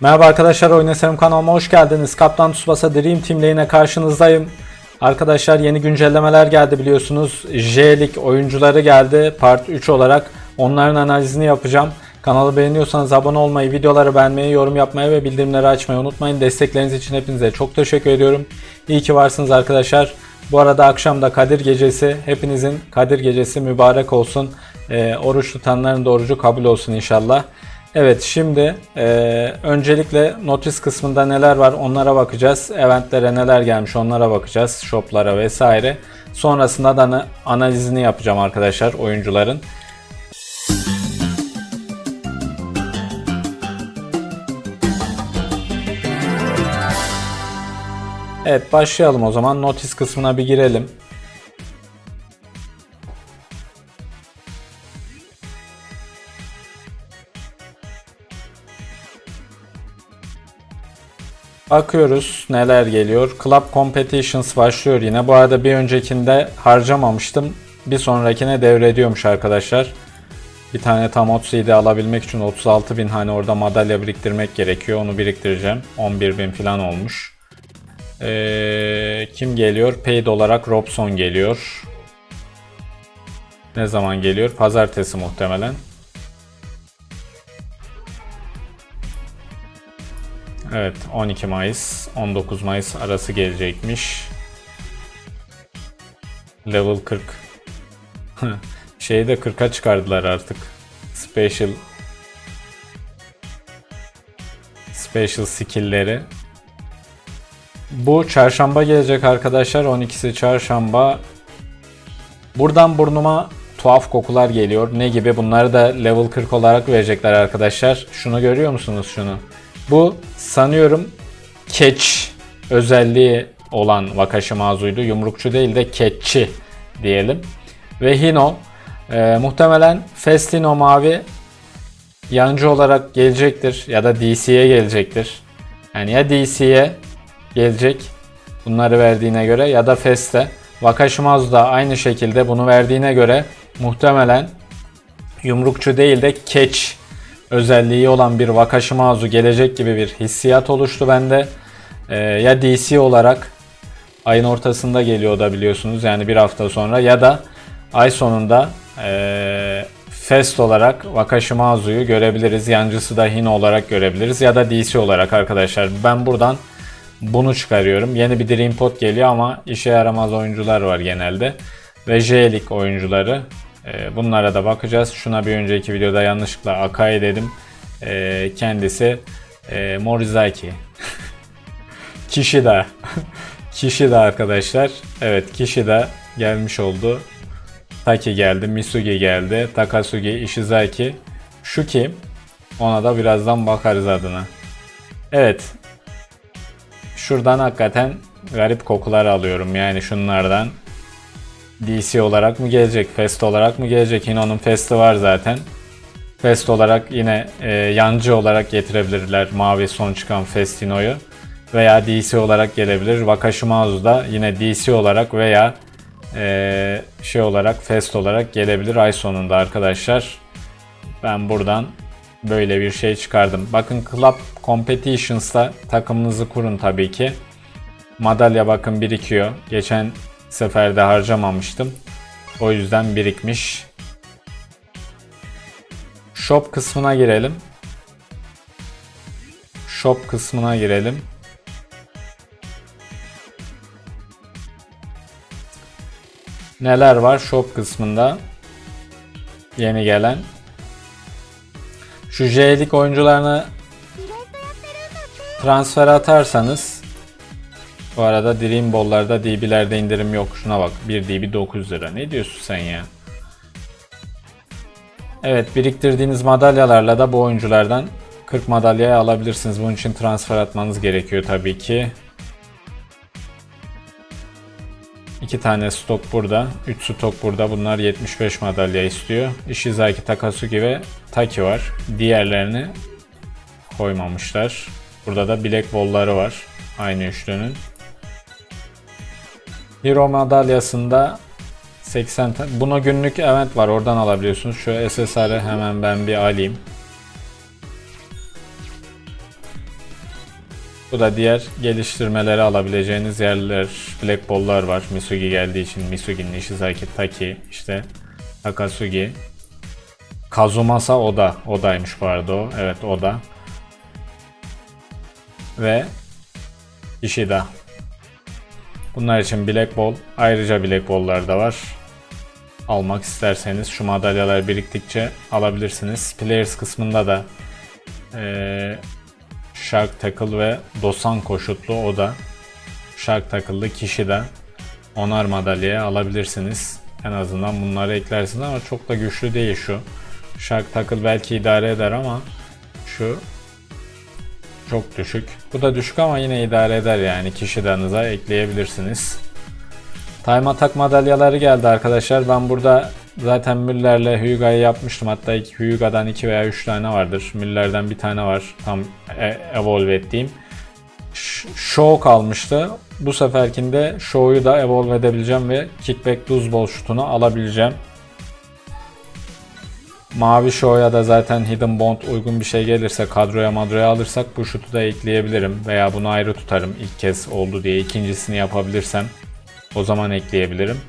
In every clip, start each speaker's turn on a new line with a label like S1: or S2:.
S1: Merhaba arkadaşlar Oynasarım kanalıma hoş geldiniz. Kaptan Tsubasa Dream Team ile karşınızdayım. Arkadaşlar yeni güncellemeler geldi biliyorsunuz. J-Lig oyuncuları geldi part 3 olarak. Onların analizini yapacağım. Kanalı beğeniyorsanız abone olmayı, videoları beğenmeyi, yorum yapmayı ve bildirimleri açmayı unutmayın. Destekleriniz için hepinize çok teşekkür ediyorum. İyi ki varsınız arkadaşlar. Bu arada akşam da Kadir Gecesi. Hepinizin Kadir Gecesi mübarek olsun. Ee, oruç tutanların da orucu kabul olsun inşallah. Evet şimdi e, öncelikle notis kısmında neler var onlara bakacağız. Eventlere neler gelmiş onlara bakacağız. Shoplara vesaire. Sonrasında da ana- analizini yapacağım arkadaşlar oyuncuların. Evet başlayalım o zaman. Notis kısmına bir girelim. Bakıyoruz neler geliyor. Club Competitions başlıyor yine. Bu arada bir öncekinde harcamamıştım. Bir sonrakine devrediyormuş arkadaşlar. Bir tane tam 37 alabilmek için 36 bin hani orada madalya biriktirmek gerekiyor. Onu biriktireceğim. 11 bin falan olmuş. Ee, kim geliyor? Paid olarak Robson geliyor. Ne zaman geliyor? Pazartesi muhtemelen. Evet 12 Mayıs 19 Mayıs arası gelecekmiş. Level 40. Şeyi de 40'a çıkardılar artık. Special Special skill'leri. Bu çarşamba gelecek arkadaşlar. 12'si çarşamba. Buradan burnuma tuhaf kokular geliyor. Ne gibi? Bunları da level 40 olarak verecekler arkadaşlar. Şunu görüyor musunuz şunu? Bu sanıyorum catch özelliği olan Wakashimazu'ydu. Yumrukçu değil de catch'i diyelim. Ve Hino e, muhtemelen Festino mavi yancı olarak gelecektir ya da DC'ye gelecektir. Yani ya DC'ye gelecek bunları verdiğine göre ya da Fest'e. Wakashimazu da aynı şekilde bunu verdiğine göre muhtemelen yumrukçu değil de catch özelliği olan bir Wakashimazu gelecek gibi bir hissiyat oluştu bende. Ee, ya DC olarak ayın ortasında geliyor da biliyorsunuz yani bir hafta sonra ya da ay sonunda ee, Fest olarak Wakashimazu'yu görebiliriz. Yancısı da Hino olarak görebiliriz ya da DC olarak arkadaşlar. Ben buradan bunu çıkarıyorum. Yeni bir Dream Pod geliyor ama işe yaramaz oyuncular var genelde. Ve J-Lig oyuncuları. Ee, Bunlara da bakacağız. Şuna bir önceki videoda yanlışlıkla Akai dedim. Ee, Kendisi e, Morizaki. Kişida. Kişida arkadaşlar. Evet Kişida gelmiş oldu. Taki geldi, Misugi geldi, Takasugi, Ishizaki. Şu kim? Ona da birazdan bakarız adına. Evet. Şuradan hakikaten garip kokular alıyorum yani şunlardan. DC olarak mı gelecek, Fest olarak mı gelecek? Hino'nun Fest'i var zaten. Fest olarak yine e, yancı olarak getirebilirler mavi son çıkan Festino'yu. Veya DC olarak gelebilir. Wakashimazu da yine DC olarak veya e, şey olarak Fest olarak gelebilir ay sonunda arkadaşlar. Ben buradan böyle bir şey çıkardım. Bakın Club Competitions'ta takımınızı kurun tabii ki. Madalya bakın birikiyor. Geçen seferde harcamamıştım. O yüzden birikmiş. Shop kısmına girelim. Shop kısmına girelim. Neler var shop kısmında? Yeni gelen. Şu J-Lig oyuncularını transfer atarsanız bu arada Dream Ball'larda DB'lerde indirim yok. Şuna bak. 1 DB 9 lira. Ne diyorsun sen ya? Evet biriktirdiğiniz madalyalarla da bu oyunculardan 40 madalyayı alabilirsiniz. Bunun için transfer atmanız gerekiyor tabii ki. İki tane stok burada. 3 stok burada. Bunlar 75 madalya istiyor. Ishizaki, Takasugi ve Taki var. Diğerlerini koymamışlar. Burada da Black Ball'ları var. Aynı üçlünün. Hero madalyasında 80 ta- buna günlük event var oradan alabiliyorsunuz. Şu SSR'ı hemen ben bir alayım. Bu da diğer geliştirmeleri alabileceğiniz yerler. Black Ball'lar var. Misugi geldiği için Misugi'nin Ishizaki, Taki, işte Takasugi. Kazumasa Oda. Oda'ymış bu arada o. Evet Oda. Ve Ishida. Bunlar için Black Ball. Ayrıca Black Ball'lar da var. Almak isterseniz şu madalyalar biriktikçe alabilirsiniz. Players kısmında da eee Shark Tackle ve Dosan koşutlu o da Shark Tackle'lı kişi de onar madalyaya alabilirsiniz. En azından bunları eklersiniz ama çok da güçlü değil şu. Shark Tackle belki idare eder ama şu çok düşük. Bu da düşük ama yine idare eder yani kişidanıza ekleyebilirsiniz. Time Attack madalyaları geldi arkadaşlar. Ben burada zaten Müller'le Hyuga'yı yapmıştım. Hatta Hyuga'dan 2 veya 3 tane vardır. Müller'den bir tane var. Tam e- evolve ettiğim. Show kalmıştı. Bu seferkinde Show'u da evolve edebileceğim ve Kickback Ball şutunu alabileceğim. Mavi Show'ya da zaten Hidden Bond uygun bir şey gelirse kadroya madroya alırsak bu şutu da ekleyebilirim. Veya bunu ayrı tutarım ilk kez oldu diye ikincisini yapabilirsem. O zaman ekleyebilirim.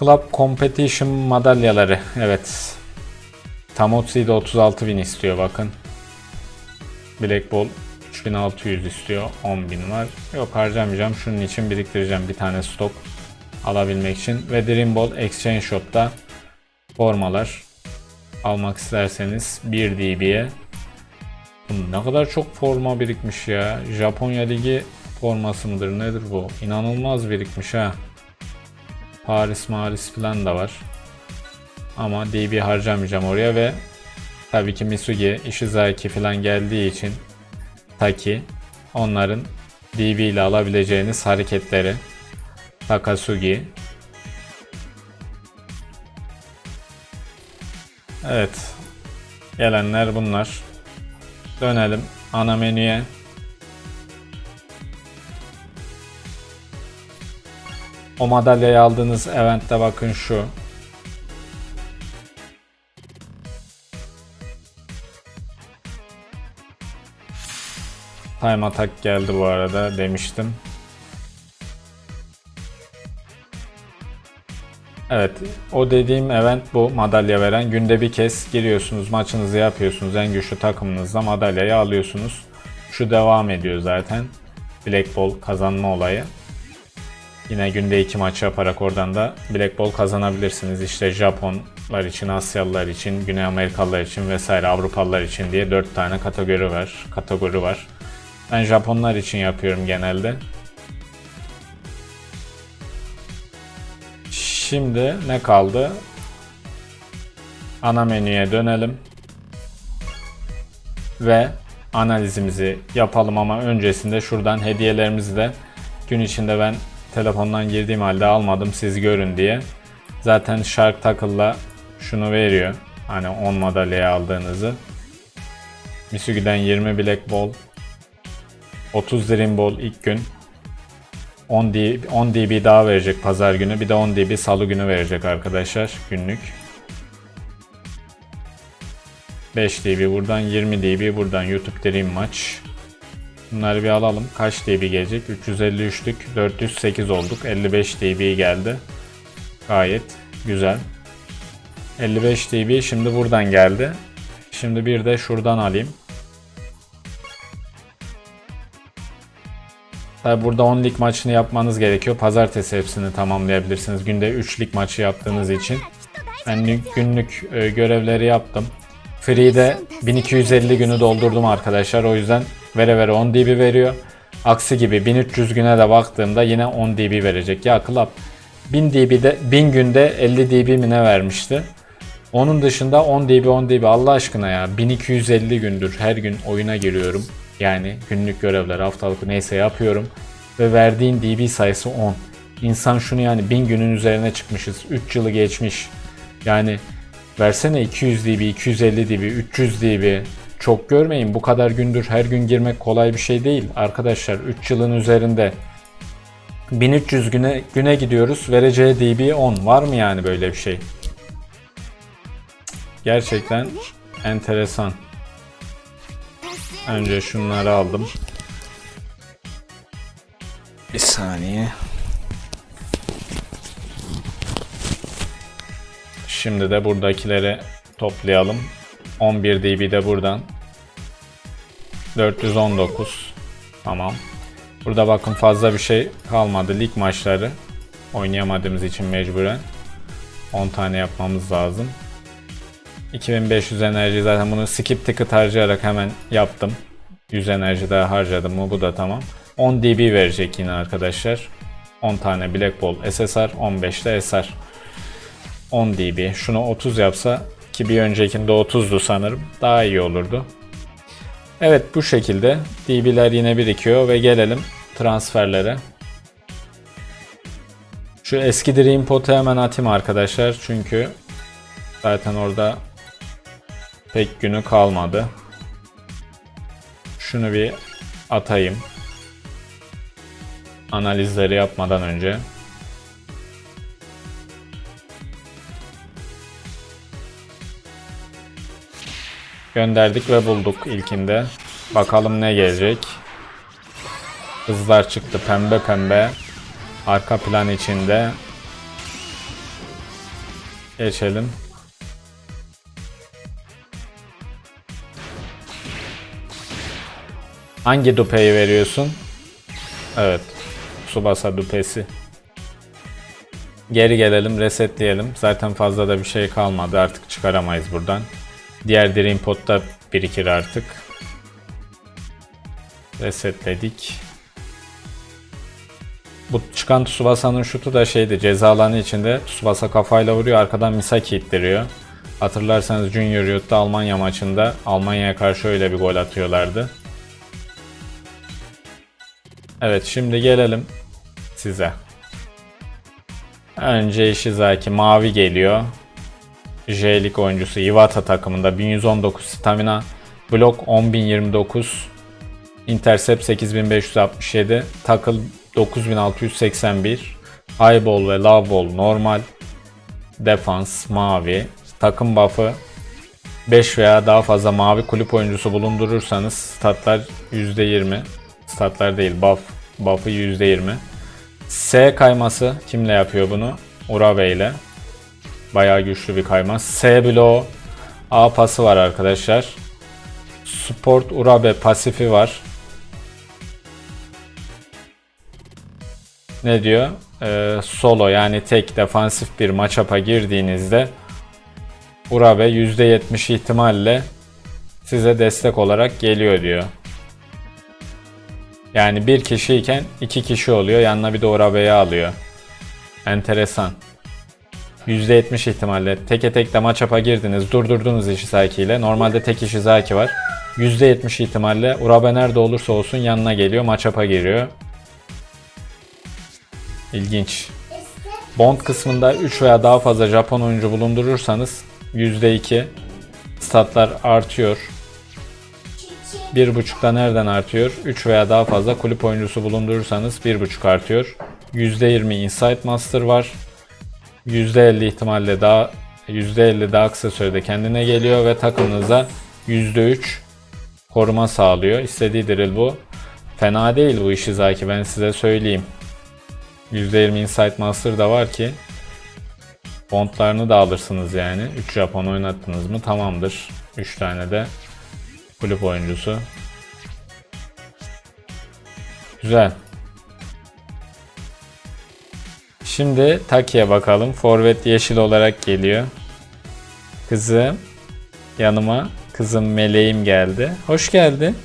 S1: Club Competition madalyaları. Evet. Tamotsi de 36.000 istiyor bakın. Black Ball 3600 istiyor. 10.000 var. Yok harcamayacağım. Şunun için biriktireceğim bir tane stok alabilmek için. Ve Dream Ball Exchange Shop'ta formalar almak isterseniz 1 dB'ye ne kadar çok forma birikmiş ya. Japonya Ligi forması mıdır nedir bu? İnanılmaz birikmiş ha. Paris Maris falan da var. Ama DB harcamayacağım oraya ve tabii ki Misugi, Ishizaki falan geldiği için Taki onların DB ile alabileceğiniz hareketleri Takasugi Evet. Gelenler bunlar. Dönelim ana menüye. O madalyayı aldığınız eventte bakın şu. Time Attack geldi bu arada demiştim. Evet, o dediğim event bu madalya veren. Günde bir kez giriyorsunuz, maçınızı yapıyorsunuz. En güçlü takımınızla madalyayı alıyorsunuz. Şu devam ediyor zaten. Black Ball kazanma olayı. Yine günde iki maç yaparak oradan da Black Ball kazanabilirsiniz. İşte Japonlar için, Asyalılar için, Güney Amerikalılar için vesaire Avrupalılar için diye 4 tane kategori var. Kategori var. Ben Japonlar için yapıyorum genelde. Şimdi ne kaldı? Ana menüye dönelim. Ve analizimizi yapalım ama öncesinde şuradan hediyelerimizi de gün içinde ben telefondan girdiğim halde almadım siz görün diye. Zaten Shark Tackle'la şunu veriyor. Hani 10 madalya aldığınızı. Misugi'den 20 Black Ball. 30 Dream Ball ilk gün. 10 dB, 10 dB daha verecek pazar günü. Bir de 10 dB salı günü verecek arkadaşlar günlük. 5 dB buradan 20 dB buradan YouTube Dream maç. Bunları bir alalım. Kaç dB gelecek? 353'lük 408 olduk. 55 dB geldi. Gayet güzel. 55 dB şimdi buradan geldi. Şimdi bir de şuradan alayım. Tabi burada 10 lig maçını yapmanız gerekiyor. Pazartesi hepsini tamamlayabilirsiniz. Günde 3 lig maçı yaptığınız için. Ben günlük- e, görevleri yaptım. Free'de 1250 günü doldurdum arkadaşlar. O yüzden vere vere 10 dB veriyor. Aksi gibi 1300 güne de baktığımda yine 10 dB verecek. Ya Club 1000 dB'de 1000 günde 50 dB mi ne vermişti? Onun dışında 10 dB 10 dB Allah aşkına ya 1250 gündür her gün oyuna giriyorum. Yani günlük görevler haftalık neyse yapıyorum. Ve verdiğin dB sayısı 10. İnsan şunu yani 1000 günün üzerine çıkmışız. 3 yılı geçmiş. Yani versene 200 dB, 250 dB, 300 dB. Çok görmeyin bu kadar gündür her gün girmek kolay bir şey değil. Arkadaşlar 3 yılın üzerinde 1300 güne güne gidiyoruz. Vereceği dB 10. Var mı yani böyle bir şey? Gerçekten enteresan. Önce şunları aldım. Bir saniye. Şimdi de buradakileri toplayalım. 11 dB de buradan. 419. Tamam. Burada bakın fazla bir şey kalmadı. Lig maçları oynayamadığımız için mecburen 10 tane yapmamız lazım. 2500 enerji zaten bunu skip ticket harcayarak hemen yaptım. 100 enerji daha harcadım mı bu da tamam. 10 dB verecek yine arkadaşlar. 10 tane Black Ball SSR, 15 de SR. 10 dB. Şunu 30 yapsa ki bir öncekinde 30'du sanırım. Daha iyi olurdu. Evet bu şekilde dB'ler yine birikiyor ve gelelim transferlere. Şu eski Dream Pot'u hemen atayım arkadaşlar çünkü zaten orada pek günü kalmadı. Şunu bir atayım. Analizleri yapmadan önce. Gönderdik ve bulduk ilkinde. Bakalım ne gelecek. Kızlar çıktı pembe pembe. Arka plan içinde. Geçelim. Hangi dupeyi veriyorsun? Evet. Subasa dupesi. Geri gelelim, resetleyelim. Zaten fazla da bir şey kalmadı. Artık çıkaramayız buradan. Diğer Dream Pod'da birikir artık. Resetledik. Bu çıkan Tsubasa'nın şutu da şeydi ceza alanı içinde Tsubasa kafayla vuruyor arkadan Misaki ittiriyor. Hatırlarsanız Junior Youth'ta Almanya maçında Almanya'ya karşı öyle bir gol atıyorlardı. Evet şimdi gelelim size. Önce Ishizaki mavi geliyor. J-Lig oyuncusu Iwata takımında 1119 stamina, blok 10029, intercept 8567, tackle 9681, high ball ve low ball normal, defans mavi, takım buff'ı 5 veya daha fazla mavi kulüp oyuncusu bulundurursanız statlar %20. Statlar değil buff. Buff'ı %20. S kayması kimle yapıyor bunu? Urabe ile. Bayağı güçlü bir kayma. S bloğu A pası var arkadaşlar. Sport Urabe pasifi var. Ne diyor? Ee, solo yani tek defansif bir matchup'a girdiğinizde Urabe %70 ihtimalle size destek olarak geliyor diyor. Yani bir kişiyken iki kişi oluyor. Yanına bir de Urabe'yi alıyor. Enteresan. %70 ihtimalle teke tek de matchup'a girdiniz. Durdurdunuz Ishizaki ile. Normalde tek Ishizaki var. %70 ihtimalle Urabe nerede olursa olsun yanına geliyor. Matchup'a giriyor. İlginç. Bond kısmında 3 veya daha fazla Japon oyuncu bulundurursanız %2 statlar artıyor. 1.5'da nereden artıyor? 3 veya daha fazla kulüp oyuncusu bulundurursanız 1.5 artıyor. %20 Insight Master var. %50 ihtimalle daha %50 daha kısa sürede kendine geliyor ve takımınıza %3 koruma sağlıyor. İstediği drill bu. Fena değil bu işi Zaki ben size söyleyeyim. %20 Insight Master da var ki Bondlarını da alırsınız yani. 3 Japon oynattınız mı tamamdır. 3 tane de kulüp oyuncusu. Güzel. Şimdi Taki'ye bakalım. Forvet yeşil olarak geliyor. Kızım yanıma kızım meleğim geldi. Hoş geldin.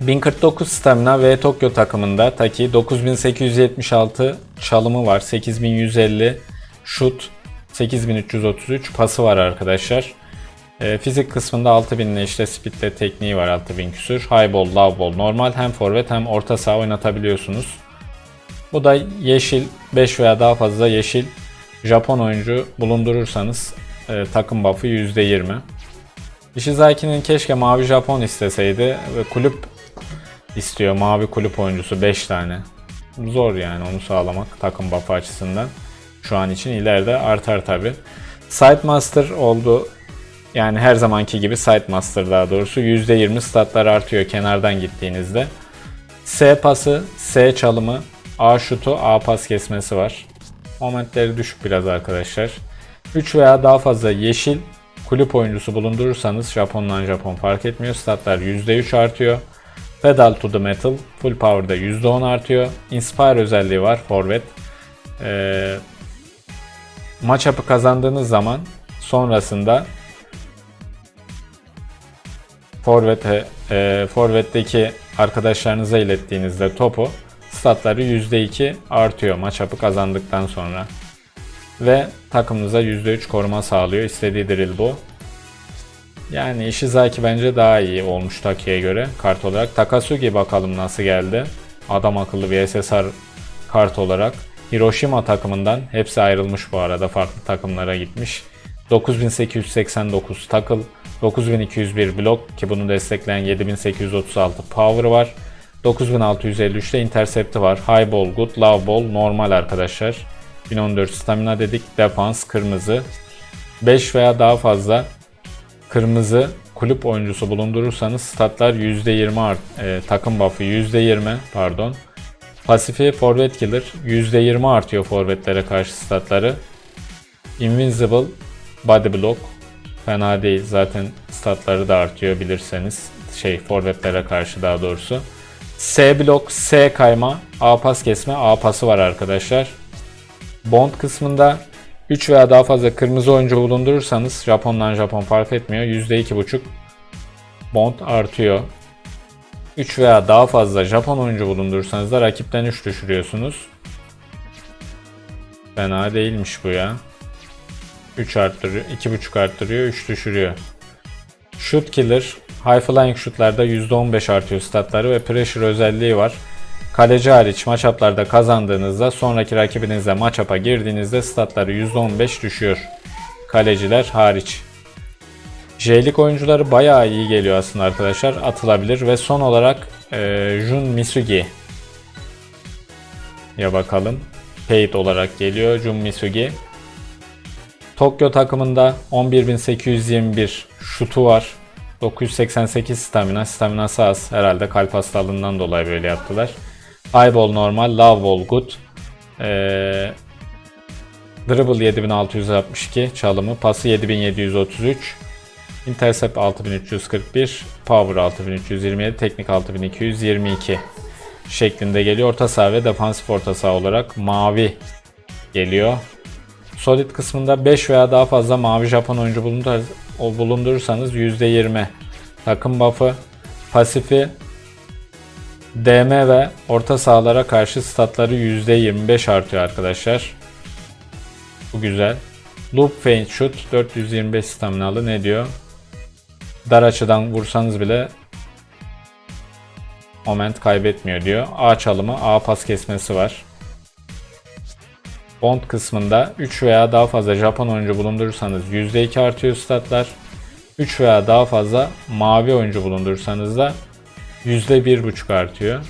S1: 1049 stamina ve Tokyo takımında Taki 9876 çalımı var. 8150 şut 8333 pası var arkadaşlar. E, fizik kısmında 6000 ile işte speedle tekniği var 6000 küsür. High ball, low ball normal hem forvet hem orta saha oynatabiliyorsunuz. Bu da yeşil 5 veya daha fazla yeşil Japon oyuncu bulundurursanız e, takım buff'ı %20. Ishizaki'nin keşke mavi Japon isteseydi ve kulüp istiyor. Mavi kulüp oyuncusu 5 tane. Zor yani onu sağlamak takım buff'ı açısından. Şu an için ileride artar tabi. Sidemaster oldu Yani her zamanki gibi Sidemaster daha doğrusu %20 statlar artıyor kenardan gittiğinizde. S pası, S çalımı, A şutu, A pas kesmesi var. Momentleri düşük biraz arkadaşlar. 3 veya daha fazla yeşil kulüp oyuncusu bulundurursanız Japon'dan Japon fark etmiyor. Statlar %3 artıyor. Pedal to the metal full power'da %10 artıyor. Inspire özelliği var forvet. Ee, maç kazandığınız zaman sonrasında forvete e, forvetteki arkadaşlarınıza ilettiğinizde topu statları %2 artıyor maç up'ı kazandıktan sonra. Ve takımınıza %3 koruma sağlıyor. İstediği drill bu. Yani Ishizaki bence daha iyi olmuş Taki'ye göre kart olarak. Takasugi bakalım nasıl geldi. Adam akıllı bir SSR kart olarak. Hiroshima takımından hepsi ayrılmış bu arada farklı takımlara gitmiş. 9889 takıl, 9201 blok ki bunu destekleyen 7836 power var. 9653'te intercept'i var. High ball, good, low ball, normal arkadaşlar. 1014 stamina dedik. Defans kırmızı. 5 veya daha fazla kırmızı kulüp oyuncusu bulundurursanız statlar %20 art, e, takım buff'ı %20 pardon. Pasifi forvet killer %20 artıyor forvetlere karşı statları. Invincible body block fena değil zaten statları da artıyor bilirseniz şey forvetlere karşı daha doğrusu. S blok, S kayma, A pas kesme, A pası var arkadaşlar. Bond kısmında 3 veya daha fazla kırmızı oyuncu bulundurursanız Japon'dan Japon fark etmiyor. %2.5 bond artıyor. 3 veya daha fazla Japon oyuncu bulundurursanız da rakipten 3 düşürüyorsunuz. Fena değilmiş bu ya. 3 arttırıyor, 2.5 arttırıyor, 3 düşürüyor. Shoot Killer, High Flying şutlarda %15 artıyor statları ve Pressure özelliği var. Kaleci hariç maçaplarda kazandığınızda sonraki rakibinizle maçapa girdiğinizde statları %15 düşüyor. Kaleciler hariç. J-Lig oyuncuları bayağı iyi geliyor aslında arkadaşlar. Atılabilir ve son olarak e, Jun Misugi ya bakalım. Paid olarak geliyor Jun Misugi. Tokyo takımında 11.821 şutu var. 988 stamina. Staminası az. Herhalde kalp hastalığından dolayı böyle yaptılar. Eyeball normal. Love ball good. Ee, dribble 7662 çalımı. Pası 7733. Intercept 6341. Power 6327. Teknik 6222 şeklinde geliyor. Orta saha ve defansif orta saha olarak mavi geliyor. Solid kısmında 5 veya daha fazla mavi Japon oyuncu bulundur bulundurursanız %20 takım buff'ı, pasifi, DM ve orta sahalara karşı statları %25 artıyor arkadaşlar. Bu güzel. Loop Feint Shoot 425 staminalı ne diyor? Dar açıdan vursanız bile moment kaybetmiyor diyor. A çalımı, A pas kesmesi var. Bond kısmında 3 veya daha fazla Japon oyuncu bulundurursanız %2 artıyor statlar. 3 veya daha fazla mavi oyuncu bulundurursanız da %1.5 artıyor.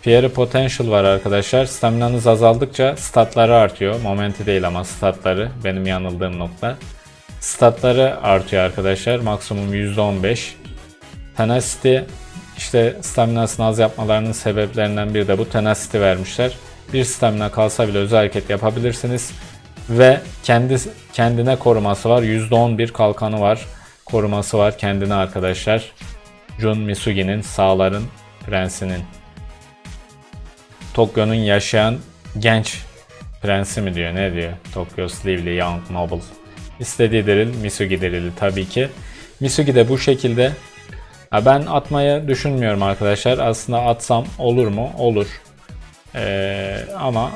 S1: Fiery Potential var arkadaşlar. Staminanız azaldıkça statları artıyor. Momenti değil ama statları. Benim yanıldığım nokta. Statları artıyor arkadaşlar. Maksimum %15. Tenacity işte staminasını az yapmalarının sebeplerinden biri de bu. Tenacity vermişler. Bir stamina kalsa bile özel hareket yapabilirsiniz. Ve kendi kendine koruması var. %11 kalkanı var. Koruması var kendine arkadaşlar. Jun Misugi'nin sağların prensinin. Tokyo'nun yaşayan genç prensi mi diyor ne diyor? Tokyo's lively young noble. İstediği diril Misugi dirili tabii ki. Misugi de bu şekilde. Ben atmayı düşünmüyorum arkadaşlar. Aslında atsam olur mu? Olur. Ee, ama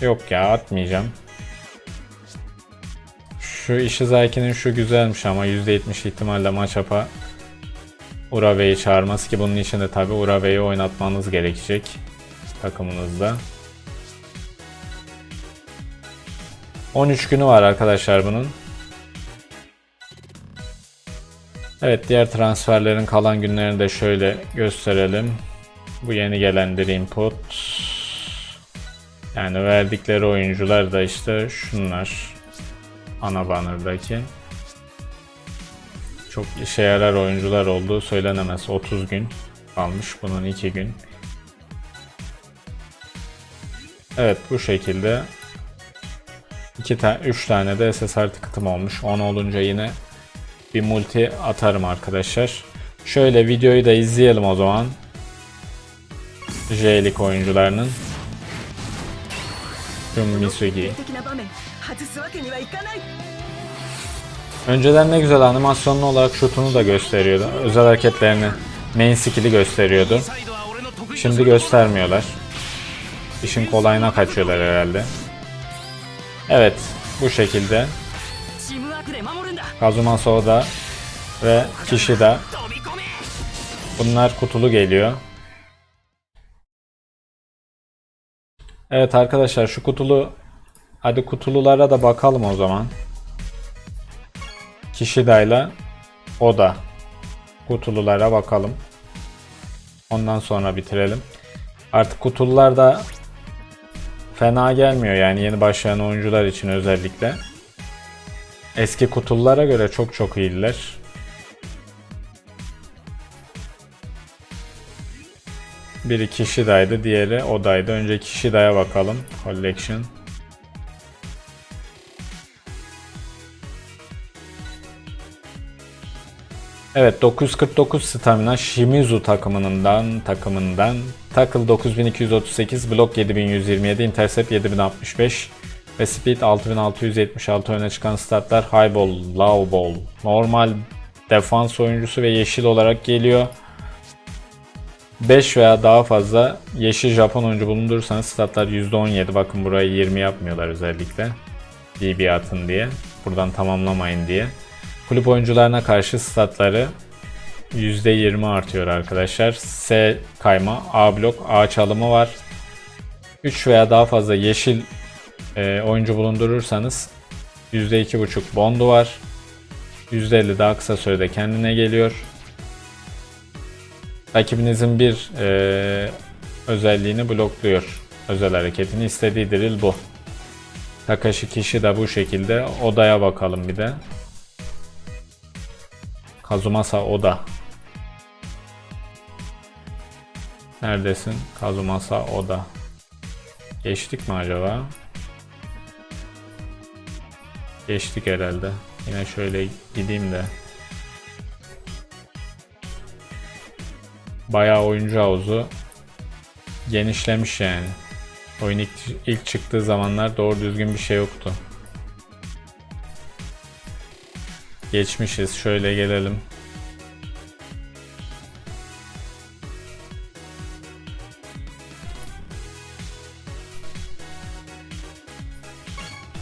S1: yok ya atmayacağım. Şu Ishizaki'nin şu güzelmiş ama %70 ihtimalle maçapa Urave'yi çağırması ki bunun için de tabi Urave'yi oynatmanız gerekecek takımınızda. 13 günü var arkadaşlar bunun. Evet diğer transferlerin kalan günlerini de şöyle gösterelim. Bu yeni gelen input. Yani verdikleri oyuncular da işte şunlar. ana banner'daki. Çok işe yarar oyuncular olduğu söylenemez. 30 gün kalmış bunun 2 gün. Evet bu şekilde 2 tane 3 tane de SSR tıkıtım olmuş. 10 olunca yine bir multi atarım arkadaşlar. Şöyle videoyu da izleyelim o zaman. J-Lig oyuncularının. Tüm Misugi. Önceden ne güzel animasyonlu olarak şutunu da gösteriyordu. Özel hareketlerini, main skill'i gösteriyordu. Şimdi göstermiyorlar. İşin kolayına kaçıyorlar herhalde. Evet, bu şekilde Kazuma Soda ve Kishida bunlar kutulu geliyor. Evet arkadaşlar şu kutulu hadi kutululara da bakalım o zaman. Kishida'yla Oda kutululara bakalım. Ondan sonra bitirelim. Artık kutulular da fena gelmiyor yani yeni başlayan oyuncular için özellikle. Eski kutululara göre çok çok iyiler. Biri Kishida'ydı, diğeri Oda'ydı. Önce Kishida'ya bakalım. Collection. Evet 949 stamina Shimizu takımından takımından Tackle 9238, Block 7127, Intercept 7065 ve Speed 6676 öne çıkan statlar High Ball, Low Ball, normal defans oyuncusu ve yeşil olarak geliyor. 5 veya daha fazla yeşil Japon oyuncu bulundurursanız statlar %17. Bakın burayı 20 yapmıyorlar özellikle. DB atın diye. Buradan tamamlamayın diye. Kulüp oyuncularına karşı statları %20 artıyor arkadaşlar. S kayma, A blok, A çalımı var. 3 veya daha fazla yeşil e, oyuncu bulundurursanız %2.5 bondu var. %50 daha kısa sürede kendine geliyor. Rakibinizin bir e, özelliğini blokluyor. Özel hareketini istediği drill bu. Takashi kişi de bu şekilde. Odaya bakalım bir de. Kazumasa Oda. Neredesin? Kazumasa Oda. Geçtik mi acaba? Geçtik herhalde. Yine şöyle gideyim de. Bayağı oyuncu havuzu genişlemiş yani. Oyun ilk, ilk çıktığı zamanlar doğru düzgün bir şey yoktu. Geçmişiz. Şöyle gelelim.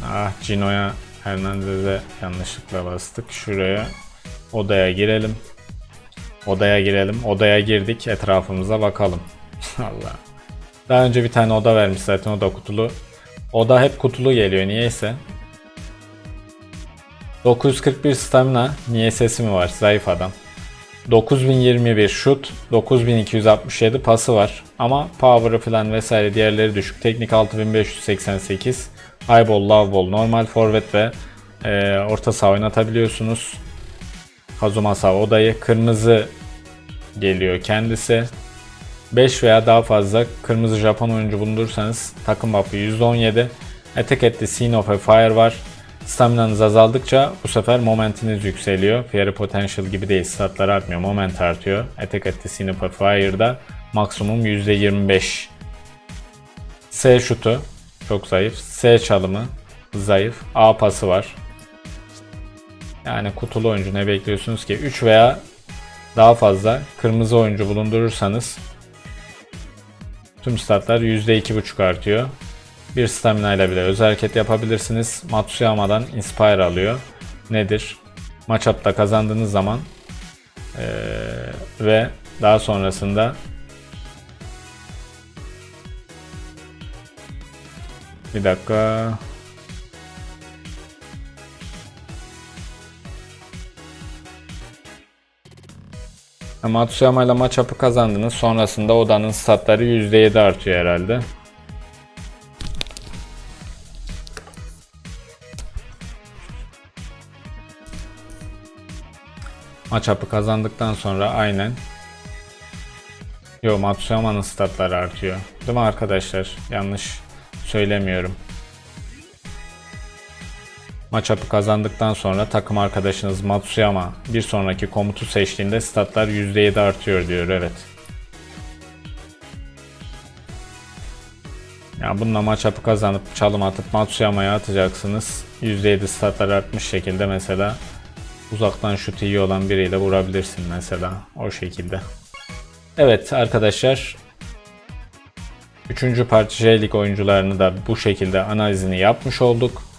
S1: Ah Cino'ya Hernandez'e yanlışlıkla bastık. Şuraya odaya girelim. Odaya girelim. Odaya girdik. Etrafımıza bakalım. Allah. Daha önce bir tane oda vermiş zaten o da kutulu. Oda hep kutulu geliyor niyeyse. 941 stamina. Niye sesi mi var? Zayıf adam. 9021 şut, 9267 pası var. Ama power'ı falan vesaire diğerleri düşük. Teknik 6588. High ball, low ball, normal forvet ve e, orta saha oynatabiliyorsunuz. Kazumasa odayı kırmızı geliyor kendisi. 5 veya daha fazla kırmızı Japon oyuncu bulundursanız takım buff'ı %17. Attack etti Scene of a Fire var. Staminanız azaldıkça bu sefer momentiniz yükseliyor. Fairy Potential gibi değil statlar artmıyor. Moment artıyor. Attack etti Scene of a Fire'da maksimum %25. S şutu çok zayıf. S çalımı zayıf. A pası var. Yani kutulu oyuncu ne bekliyorsunuz ki? 3 veya daha fazla kırmızı oyuncu bulundurursanız tüm statlar %2.5 artıyor. Bir stamina ile bile özel hareket yapabilirsiniz. Matsuyama'dan Inspire alıyor. Nedir? Matchup'ta kazandığınız zaman ee, ve daha sonrasında bir dakika Matsuyama ile maç yapı kazandınız. Sonrasında odanın statları %7 artıyor herhalde. Maç yapı kazandıktan sonra aynen. Yo Matsuyama'nın statları artıyor. Değil mi arkadaşlar? Yanlış söylemiyorum. Maç up'ı kazandıktan sonra takım arkadaşınız Matsuyama bir sonraki komutu seçtiğinde statlar %7 artıyor diyor evet. Ya bununla maç up'ı kazanıp çalım atıp Matsuyama'ya atacaksınız. %7 statlar artmış şekilde mesela uzaktan şut iyi olan biriyle vurabilirsin mesela o şekilde. Evet arkadaşlar. Üçüncü parti J Lig oyuncularını da bu şekilde analizini yapmış olduk.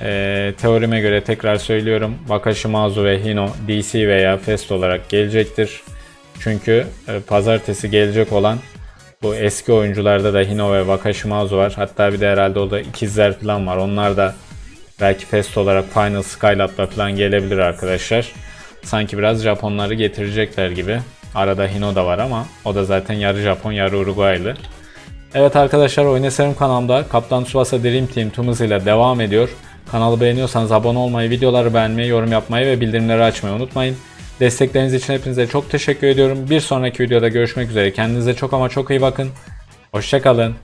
S1: Ee, teorime göre tekrar söylüyorum. Wakashimazu ve Hino DC veya Fest olarak gelecektir. Çünkü e, pazartesi gelecek olan bu eski oyuncularda da Hino ve Wakashimazu var. Hatta bir de herhalde o da ikizler falan var. Onlar da belki Fest olarak Final Skylab'la falan gelebilir arkadaşlar. Sanki biraz Japonları getirecekler gibi. Arada Hino da var ama o da zaten yarı Japon yarı Uruguaylı. Evet arkadaşlar Oyun Eserim kanalımda Kaptan Tsubasa Dream Team tüm hızıyla devam ediyor. Kanalı beğeniyorsanız abone olmayı, videoları beğenmeyi, yorum yapmayı ve bildirimleri açmayı unutmayın. Destekleriniz için hepinize çok teşekkür ediyorum. Bir sonraki videoda görüşmek üzere. Kendinize çok ama çok iyi bakın. Hoşçakalın.